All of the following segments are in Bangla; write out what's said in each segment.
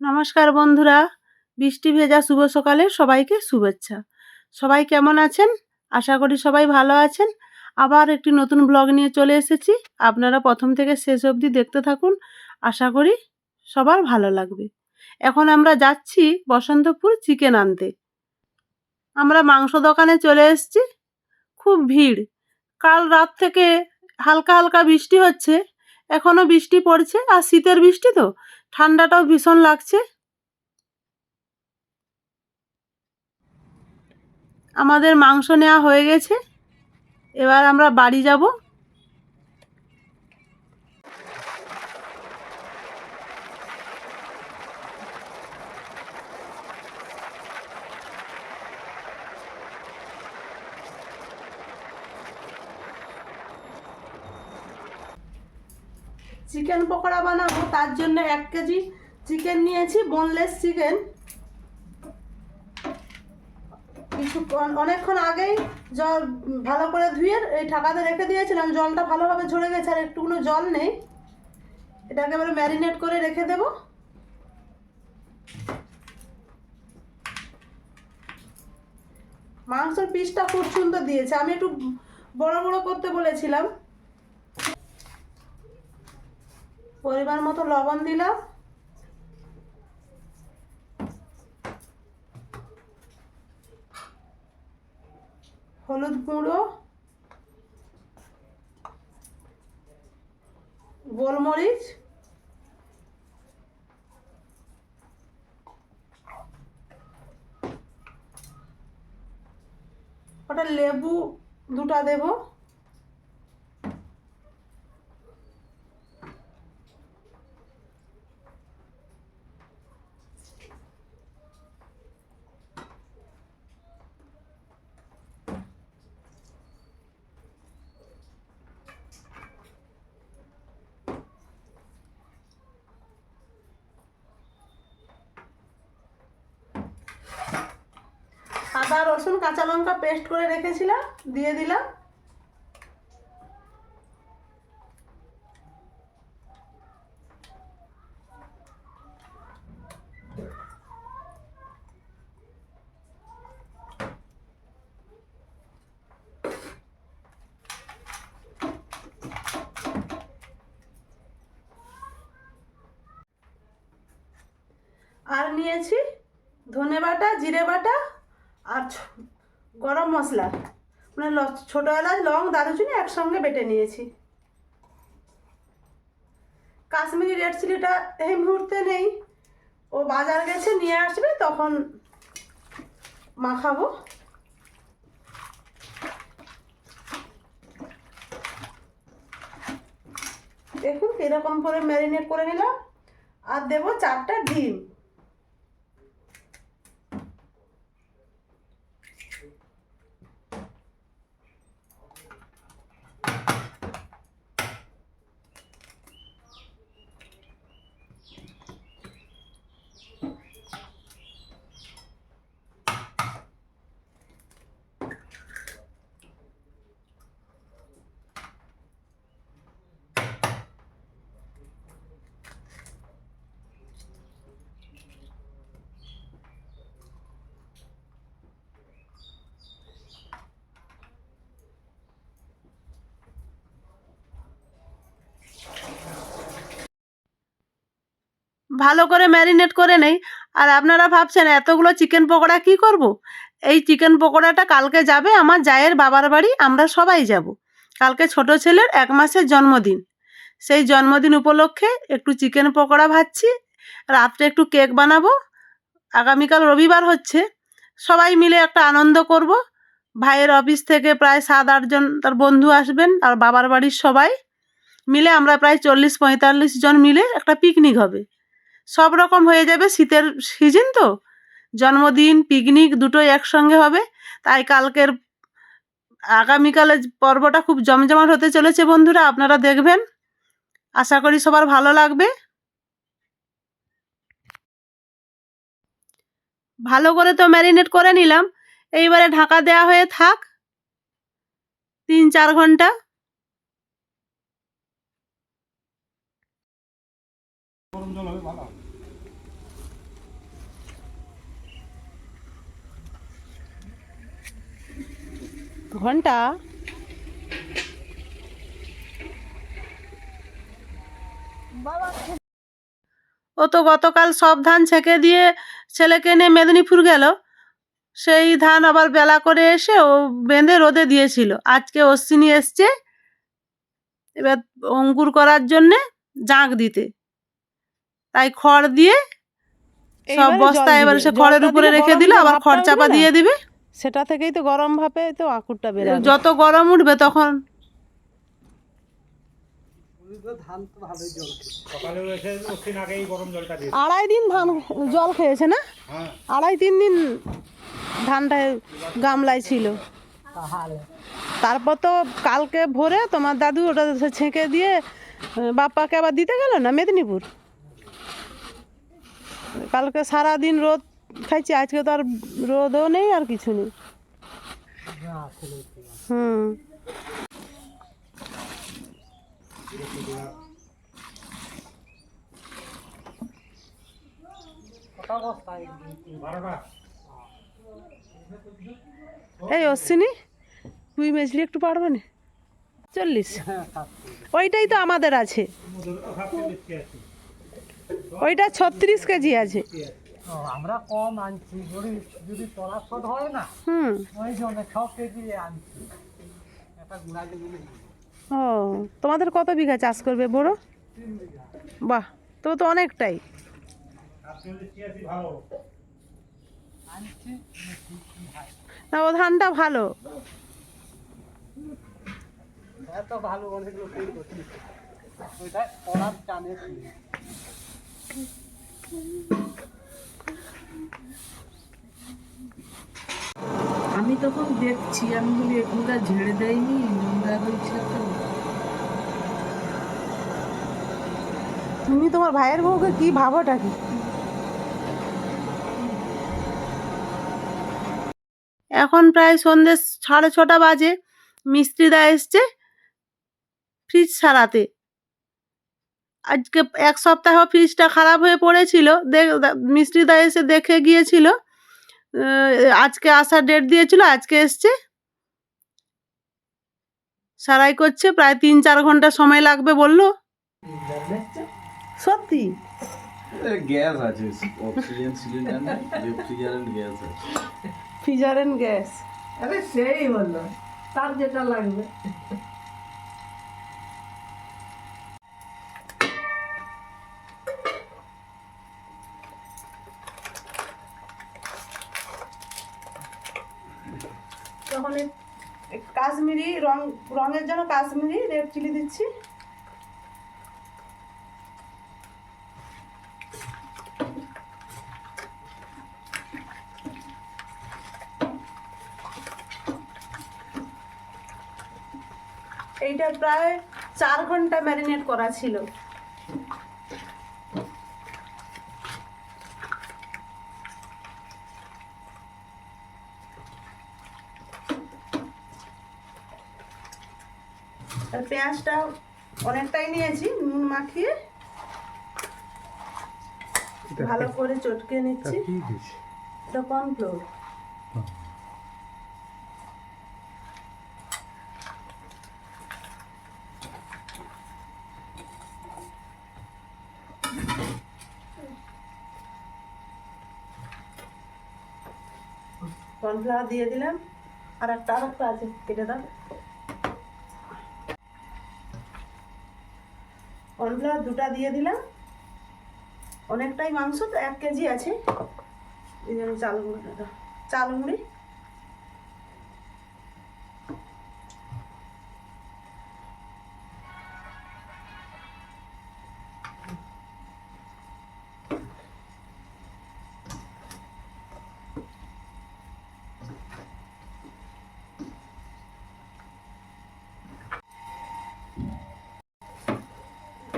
নমস্কার বন্ধুরা, বৃষ্টি ভেজা শুভ সকালে সবাইকে শুভেচ্ছা। সবাই কেমন আছেন? আশা করি সবাই ভালো আছেন। আবার একটি নতুন ব্লগ নিয়ে চলে এসেছি। আপনারা প্রথম থেকে শেষ অবধি দেখতে থাকুন। আশা করি সবার ভালো লাগবে। এখন আমরা যাচ্ছি বসন্তপুর চিকেন আনতে। আমরা মাংস দোকানে চলে এসেছি। খুব ভিড়। কাল রাত থেকে হালকা হালকা বৃষ্টি হচ্ছে। এখনও বৃষ্টি পড়ছে। আর শীতের বৃষ্টি তো। ঠান্ডাটাও ভীষণ লাগছে। আমাদের মাংস নেওয়া হয়ে গেছে। এবার আমরা বাড়ি যাব। চিকেন পকোড়া বানাবো, তার জন্য এক কেজি চিকেন নিয়েছি বোনলেস চিকেন। কিছুক্ষণ অনেকক্ষণ আগেই জল ভালো করে ধুয়ে এই ঢাকাতে রেখে দিয়েছিলাম, জলটা ভালোভাবে ঝরে গেছে আর একটুকুনো জল নেই। এটাকে এবারে ম্যারিনেট করে রেখে দেব। মাংসের পিসটা খুব সুন্দর দিয়েছে, আমি একটু বড় বড় করতে বলেছিলাম। পরিমাণ মতো লবণ দিলাম। হলুদ গুঁড়ো। গোলমরিচ। ওটা লেবু দুটা দেবো। আদা, রসুন, কাঁচা লঙ্কা পেস্ট করে রেখেছিলাম, দিয়ে দিলাম। আর নিয়েছি ধনে বাটা জিরে বাটা আর গরম মশলা। মানে ছোটো এলাচ লং দারুচিনি একসঙ্গে বেটে নিয়েছি। কাশ্মীরি রেড চিলিটা এই মুহূর্তে নেই। ও বাজার গেছে, নিয়ে আসবে, তখন মাখাবো। দেখুন এরকম করে ম্যারিনেট করে নিলাম। আর দেবো চারটা ডিম। ভালো করে ম্যারিনেট করে নেই। আর আপনারা ভাবছেন, এতগুলো চিকেন পকোড়া কি করব। এই চিকেন পকোড়াটা কালকে যাবে আমার জায়ের বাবার বাড়ি, আমরা সবাই যাব। কালকে ছোট ছেলের এক মাসের জন্মদিন। সেই জন্মদিন উপলক্ষে একটু চিকেন পকোড়া ভাজছি, রাত্রে একটু কেক বানাবো। আগামীকাল রবিবার হচ্ছে। সবাই মিলে একটা আনন্দ করব। ভাইয়ের অফিস থেকে প্রায় সাত আটজন তার বন্ধু আসবেন, আর বাবার বাড়ির সবাই মিলে আমরা প্রায় চল্লিশ, পঁয়তাল্লিশ জন মিলে একটা পিকনিক হবে। সব রকম হয়ে যাবে শীতের সিজন তো। জন্মদিন পিকনিক দুটোই একসঙ্গে হবে। তাই কালকের আগামীকালের পর্বটা খুব জমজমাট হতে চলেছে বন্ধুরা, আপনারা দেখবেন। আশা করি সবার ভালো লাগবে। ভালো করে তো ম্যারিনেট করে নিলাম। এইবারে ঢাকা দেওয়া হয়ে থাক। তিন চার ঘণ্টা। গরম জল হবে, ভালো। ঘণ্টা। ও তো গতকাল সব ধান ছেঁকে দিয়ে ছেলেকে নিয়ে মেদিনীপুর গেল। সেই ধান আবার বেলা করে এসে ও বেঁধে রোদে দিয়েছিল। আজকে অশ্বিনী এসছে। এবার অঙ্কুর করার জন্যে জাঁক দিতে। তাই খড় দিয়ে সব বস্তা এবার সে খড়ের উপরে রেখে দিল আবার খড় চাপা দিয়ে দিবে। সেটা থেকেই তো গরম ভাপে তো আকুরটা বেরোবে যত গরম উঠবে তখন। আড়াই দিন ধান জল খেয়েছে না? হ্যাঁ। আড়াই তিন দিন ধানটা গামলায় ছিল। তারপর তো কালকে ভোরে তোমার দাদু ওটা ছেঁকে দিয়ে বাপ্পাকে আবার দিতে গেল না মেদিনীপুর? কালকে সারা দিন রোদ খাইছি, আজকে তো আর রোদও নেই আর কিছু নেই। হুম। এই অশ্বিনী, তুই মেজলি একটু পারবে না? চল্লিশ। ওইটাই তো আমাদের আছে। ওইটা ছত্রিশ কেজি আছে। আমরা কম আনছি যদি যদি হয় না হুম। ওই জন্য ছ কেজি আনছি। একটা গুড়া যেগুলো ও তোমাদের কত বিঘা চাষ করবে বড় বাহ তো তো অনেকটাই। না ও ধানটা ভালো। ভালো অনেক লোকেই করছি। ওইটা পড়ার টানে ছিল। আমি তখন দেখছি আমি বলি এগুলা ঝেড়ে দেয়নি নোংরা হয়েছে তো। তুমি তোমার ভাইয়ের বউকে কি ভাবোটা কি? এখন প্রায় সন্ধ্যে সাড়ে ছটা বাজে মিস্ত্রিদা এসছে ফ্রিজ সারাতে। আজকে এক সপ্তাহ ফ্রিজটা খারাপ হয়ে পড়েছিল। দেখ মিস্ত্রিদা এসে দেখে গিয়েছিল। আজকে আসার ডেট দিয়েছিল আজকে এসছে। সারাই করছে প্রায় তিন চার ঘণ্টা সময় লাগবে বলল। সত্যি? গ্যাস আছে অক্সিজেন সিলিন্ডার না রেফ্রিজারেন্ট গ্যাস আছে। Freezer and gas. আরে সেই হলো তার যেটা লাগবে তখন এই কাশ্মীরি রং রঙের জন্য কাশ্মীরি রেড চিলি দিচ্ছি। এইটা প্রায় চার ঘণ্টা ম্যারিনেট করা ছিল। পেঁয়াজটা অনেকটাই নিয়েছি নুন মাখিয়ে ভালো করে চটকে নিচ্ছি। এটা কর্নফ্লোর কর্নফ্লাওয়ার দিয়ে দিলাম। আর একটা আর একটা আছে কেটে দাও। কর্নফ্লাওয়ার দুটা দিয়ে দিলাম। অনেকটাই মাংস তো এক কেজি আছে। চাল চাল মুড়ি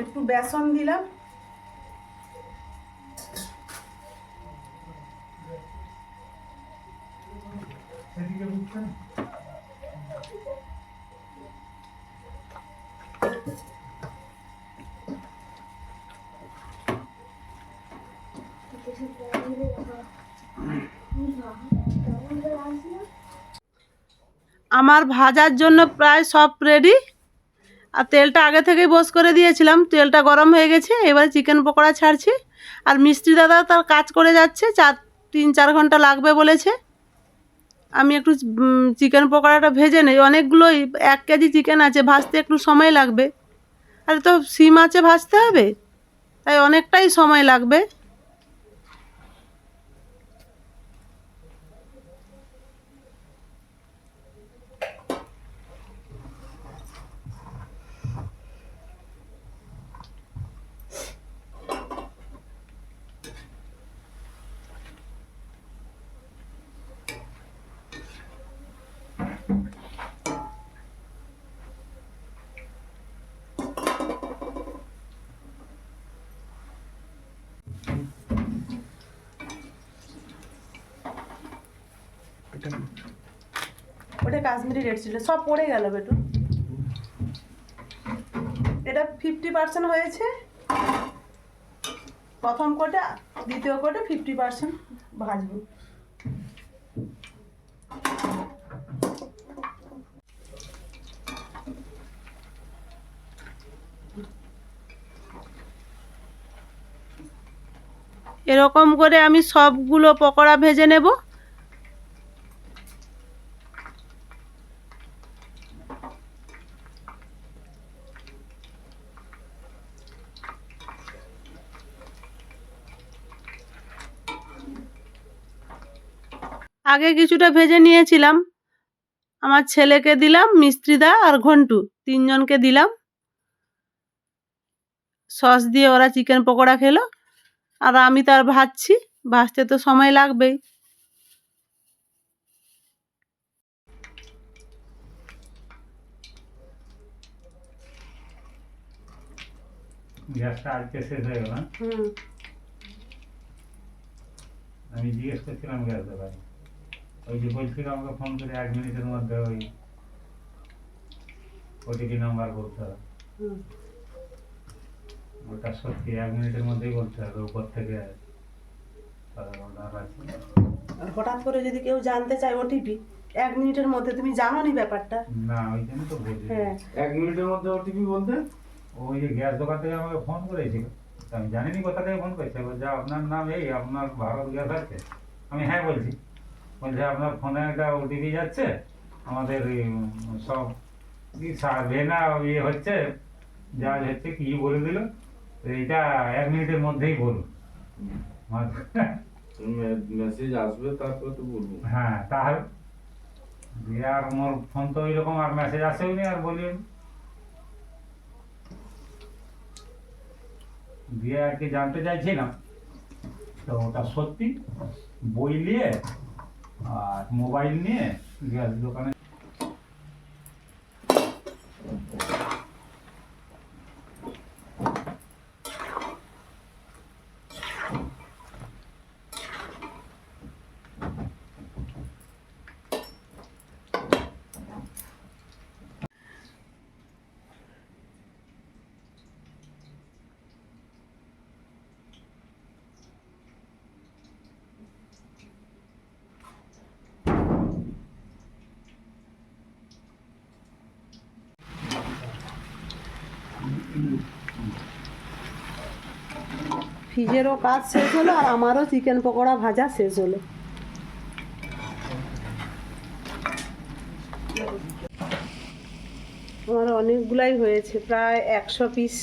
একটু বেসন দিলাম। আমার ভাজার জন্য প্রায় সব রেডি আর তেলটা আগে থেকেই বস করে দিয়েছিলাম। তেলটা গরম হয়ে গেছে, এবারে চিকেন পকোড়া ছাড়ছি। আর মিস্ত্রি দাদা তার কাজ করে যাচ্ছে, চার, তিন, চার ঘণ্টা লাগবে বলেছে। আমি একটু চিকেন পকোড়াটা ভেজে নেই। অনেকগুলোই, এক কেজি চিকেন আছে, ভাজতে একটু সময় লাগবে। আর তো সিম আছে ভাজতে হবে? তাই অনেকটাই সময় লাগবে। ওটা কাশ্মীরি রেড ছিল সব পড়ে গেল বেটু। এটা ফিফটি পার্সেন্ট হয়েছে। প্রথম কোটা, দ্বিতীয় কোটা ফিফটি পার্সেন্ট ভাজবো। এরকম করে আমি সবগুলো পকোড়া ভেজে নেব। আগে কিছুটা ভেজে নিয়েছিলাম। আমার ছেলেকে দিলাম মিস্ত্রিদা আর ঘন্টু তিনজনকে দিলাম। সস দিয়ে ওরা চিকেন পকোড়া খেলো। আর আমি তার ভাজছি ভাজতে তো সময় লাগবেই। গ্যাসটা আজকে শেষ হয়ে গেল আমি জিজ্ঞেস করছিলাম গ্যাস দোকানে ওই যে বলছিল আমাকে ফোন করে এক মিনিটের মধ্যে ওই ওটিপি নাম্বার বলতে হবে। ওটা সত্যি এক মিনিটের মধ্যেই বলতে হবে উপর থেকে হঠাৎ করে যদি কেউ জানতে চায় ওটিপি এক মিনিটের মধ্যে তুমি জানো নি ব্যাপারটা? না ওই জন্য তো বলছি। হ্যাঁ। এক মিনিটের মধ্যে ওটিপি বলতে? ওই যে গ্যাস দোকান থেকে আমাকে ফোন করেছিল। আমি জানিনি কোথা থেকে ফোন করেছে। যা আপনার নাম এই আপনার ভারত গ্যাস আছে? আমি হ্যাঁ বলছি। বলছে আপনার ফোনে একটা ওটিপি যাচ্ছে আমাদের সব সার্ভে না ইয়ে হচ্ছে যা হচ্ছে কি বলে দিল এইটা এক মিনিটের মধ্যেই বলুন। মেসেজ আসবে তারপর তো বলব। হ্যাঁ তাহলে দিয়ে আর মোর ফোন তো ওইরকম আর মেসেজ আসেও নি আর বলিও দিয়ে আর কি জানতে চাইছিলাম তো ওটা সত্যি? বই নিয়ে আর মোবাইল নিয়ে দোকানে ফ্রিজেরও কাজ শেষ হলো আর আমারও চিকেন পকোড়া ভাজা শেষ হলো। আমার অনেকগুলাই হয়েছে, প্রায় একশো পিস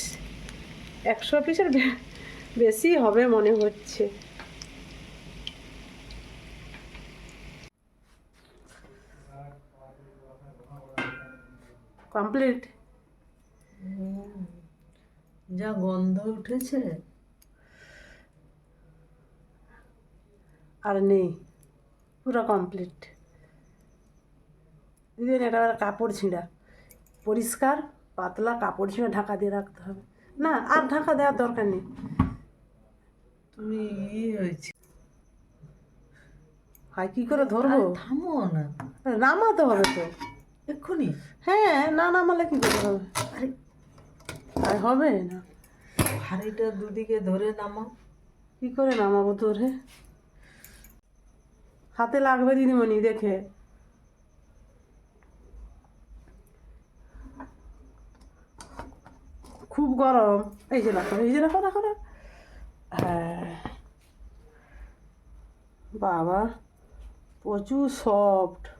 একশো পিসের বেশি হবে মনে হচ্ছে। কমপ্লিট? যা গন্ধ উঠেছে। আর নেই পুরো কমপ্লিট দিদিন এটা কাপড় ছিঁড়া পরিষ্কার পাতলা কাপড় ছিঁড়া ঢাকা দিয়ে রাখতে হবে। না আর ঢাকা দেওয়ার দরকার নেই। তুমি হয়েছে। হয় কী করে ধরবো? আরে থামো না। নামাতে হবে তো। এক্ষুনি? হ্যাঁ না নামালে কী করে হবে? আরে। আর হবে না। হাঁড়িটা দুদিকে ধরে নামাও। কী করে নামাবো তোরে? হাতে লাগবে দিদিমণি, দেখে। খুব গরম। এই যে রাখো এই যে রাখো রাখো না হ্যাঁ। বাবা, প্রচুর সফট